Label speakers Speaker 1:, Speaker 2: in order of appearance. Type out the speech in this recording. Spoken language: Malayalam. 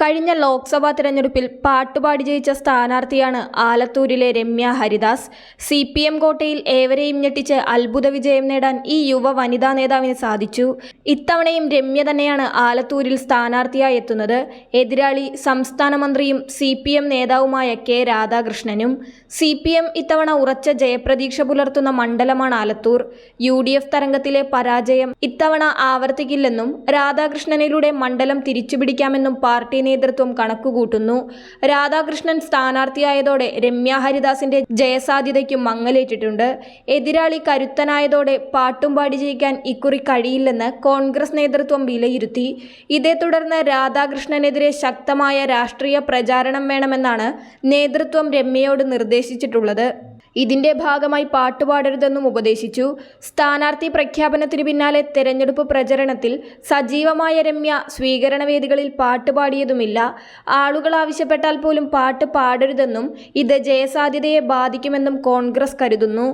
Speaker 1: കഴിഞ്ഞ ലോക്സഭാ തിരഞ്ഞെടുപ്പിൽ പാട്ടുപാടി ജയിച്ച സ്ഥാനാർത്ഥിയാണ് ആലത്തൂരിലെ Ramya Haridas. C P M കോട്ടയിൽ ഏവരെയും ഞെട്ടിച്ച് അത്ഭുത വിജയം നേടാൻ ഈ യുവ വനിതാ നേതാവിന് സാധിച്ചു. ഇത്തവണയും രമ്യ തന്നെയാണ് ആലത്തൂരിൽ സ്ഥാനാർത്ഥിയായി എത്തുന്നത്. എതിരാളി സംസ്ഥാന മന്ത്രിയും സി പി എം നേതാവുമായ കെ രാധാകൃഷ്ണനും. സി പി എം ഇത്തവണ ഉറച്ച ജയപ്രതീക്ഷ പുലർത്തുന്ന മണ്ഡലമാണ് ആലത്തൂർ. യു ഡി എഫ് തരംഗത്തിലെ പരാജയം ഇത്തവണ ആവർത്തിക്കില്ലെന്നും രാധാകൃഷ്ണനിലൂടെ മണ്ഡലം തിരിച്ചുപിടിക്കാമെന്നും പാർട്ടി നേതൃത്വം കണക്കുകൂട്ടുന്നു. രാധാകൃഷ്ണൻ സ്ഥാനാർത്ഥിയായതോടെ രമ്യ ഹരിദാസിന്റെ ജയസാധ്യതയ്ക്കും മങ്ങലേറ്റിട്ടുണ്ട്. എതിരാളി കരുത്തനായതോടെ പാട്ടും പാടി ജയിക്കാൻ ഇക്കുറി കഴിയില്ലെന്ന് കോൺഗ്രസ് നേതൃത്വം വിലയിരുത്തി. ഇതേ തുടർന്ന് രാധാകൃഷ്ണനെതിരെ ശക്തമായ രാഷ്ട്രീയ പ്രചാരണം വേണമെന്നാണ് നേതൃത്വം രമ്യയോട് നിർദ്ദേശിച്ചിട്ടുള്ളത്. ഇതിന്റെ ഭാഗമായി പാട്ടുപാടരുതെന്നും ഉപദേശിച്ചു. സ്ഥാനാർത്ഥി പ്രഖ്യാപനത്തിനു പിന്നാലെ തെരഞ്ഞെടുപ്പ് പ്രചരണത്തിൽ സജീവമായ രമ്യ സ്വീകരണ വേദികളിൽ പാടിയതുമില്ല. ആളുകൾ ആവശ്യപ്പെട്ടാൽ പോലും പാട്ട് പാടരുതെന്നും ഇത് ജയസാധ്യതയെ ബാധിക്കുമെന്നും കോൺഗ്രസ് കരുതുന്നു.